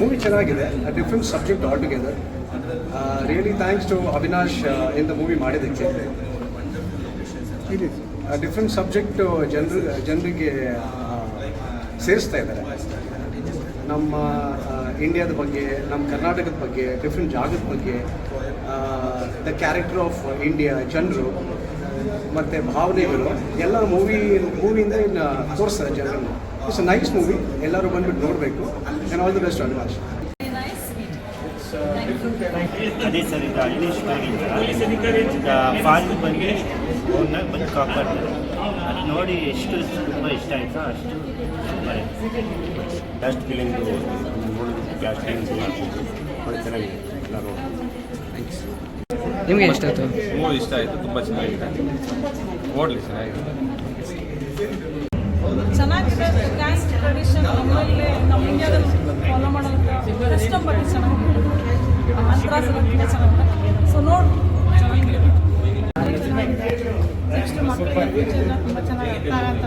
Movie ಚೆನ್ನಾಗಿದೆ different subject all together really thanks to Avinash in the movie ಮಾಡಿದ್ದಕ್ಕೆ. Different subject ಜನರು ಜನರಿಗೆ ಸೇರಿಸ್ತಾ ಇದ್ದಾರೆ. ನಮ್ಮ ಇಂಡಿಯಾದ ಬಗ್ಗೆ ನಮ್ಮ ಕರ್ನಾಟಕದ ಬಗ್ಗೆ ಡಿಫ್ರೆಂಟ್ ಜಾಗದ ಬಗ್ಗೆ ದ ಕ್ಯಾರೆಕ್ಟರ್ ಆಫ್ ಇಂಡಿಯಾ ಜನರು ಮತ್ತು ಭಾವನೆಗಳು ಎಲ್ಲ ಮೂವಿ ಮೂವಿಯಿಂದ ಇನ್ನು ತೋರಿಸ್ತಾರೆ ಜನರನ್ನು. ಇಟ್ಸ್ ಅ ನೈಸ್ ಮೂವಿ ಎಲ್ಲರೂ ಬಂದ್ಬಿಟ್ಟು ನೋಡಬೇಕು. And all the best Avinash ಅದೇ ಸರ್ ಈಗ ಈಗ ಫಾರಿನ್ ಬಂದು ಅವ್ರನ್ನ ಬಂದು ಕಾಪಾಡ್ತಾರೆ. ಅದು ನೋಡಿ ಎಷ್ಟು ತುಂಬ ಇಷ್ಟ ಆಯಿತಾ ಅಷ್ಟು ಡಸ್ಟ್ ಫೀಲಿಂಗು ನೋಡಿದ್ರೆ ಕ್ಯಾಸ್ಟ್ ಫೀಲಿಂಗ್ಸ್ ಒಳ್ಳೆ ಚೆನ್ನಾಗಿದೆ. ಎಲ್ಲರೂ ನಿಮಗೆ ಇಷ್ಟ ಆಯಿತು? ಮೂವಿ ಇಷ್ಟ ಆಯಿತು ತುಂಬ ಚೆನ್ನಾಗಿದೆ. ಓಡಲಿ ಚೆನ್ನಾಗಿದೆ. ಚೆನ್ನಾಗಿದೆ. ಕಸ್ಟಮ್ ಬಗ್ಗೆ ಚೆನ್ನಾಗಿದೆ ಮಂತ್ರಾಸನ ಚೆನ್ನಾಗಿದೆ. ಸೊ ನೋಡಿ. ನೆಕ್ಸ್ಟ್ ಮಕ್ಕಳಿಗೆ ತುಂಬ ಚೆನ್ನಾಗಿ ಅಂತ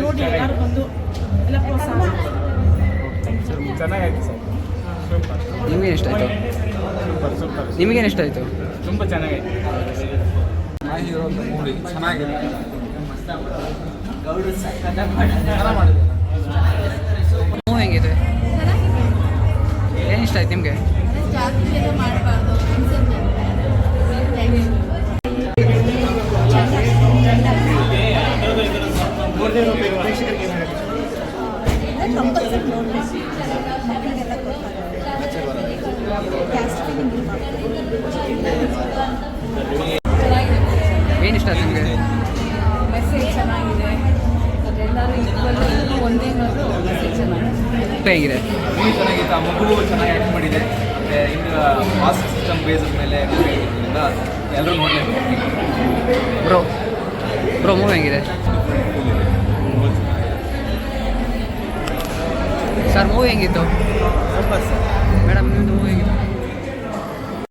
ನೋಡಿ ಎಲ್ಲರೂ ಬಂದು ಎಲ್ಲ ಪ್ರೋತ್ಸಾಹ ಚೆನ್ನಾಗಾಯ್ತು ಸರ್. ನಿಮಗೆ ಆಯಿತು ಸೂಪರ್ ಸೂಪರ್ ನಿಮಗೇನು ಇಷ್ಟ ಆಯಿತು ತುಂಬ ಚೆನ್ನಾಗೈತೆ ಮೈ ಹೀರೋ ಮೂವಿ ಚೆನ್ನಾಗಿದೆ. ಚೆನ್ನಾಗಿ ಮೂವ್ ಇಷ್ಟ ಆಯ್ತು ನಿಮಗೆ? ಮೆಸೇಜ್ ಚೆನ್ನಾಗಿದೆ. ಅದೆಲ್ಲರೂ ಈಕ್ವಲ್ ಒಂದೇ ಅನ್ನೋದು ಮೆಸೇಜ್ ಚೆನ್ನಾಗಿದೆ. ಹೇಗಿದೆ ಮೂವಿ ಚೆನ್ನಾಗಿತ್ತು ಆ ಮಗು ಚೆನ್ನಾಗಿ ಆ್ಯಕ್ಟ್ ಮಾಡಿದೆ. ಮತ್ತೆ ಇನ್ನು ಮಾಸ್ಕ್ ಸಿಸ್ಟಮ್ ಬೇಸ್ ಮೇಲೆ ಇರೋದ್ರಿಂದ ಎಲ್ಲರೂ ನೋಡಲೇಬೇಕು. ಬ್ರೋ ಬ್ರೋ ಮೂವ್ ಹೆಂಗಿದೆ? ಸರ್ ಮೂವಿ ಹೆಂಗಿತ್ತು? ಮೇಡಮ್ ನಿಮ್ಮದು ಮೂವಿ ಹೆಂಗಿತ್ತು?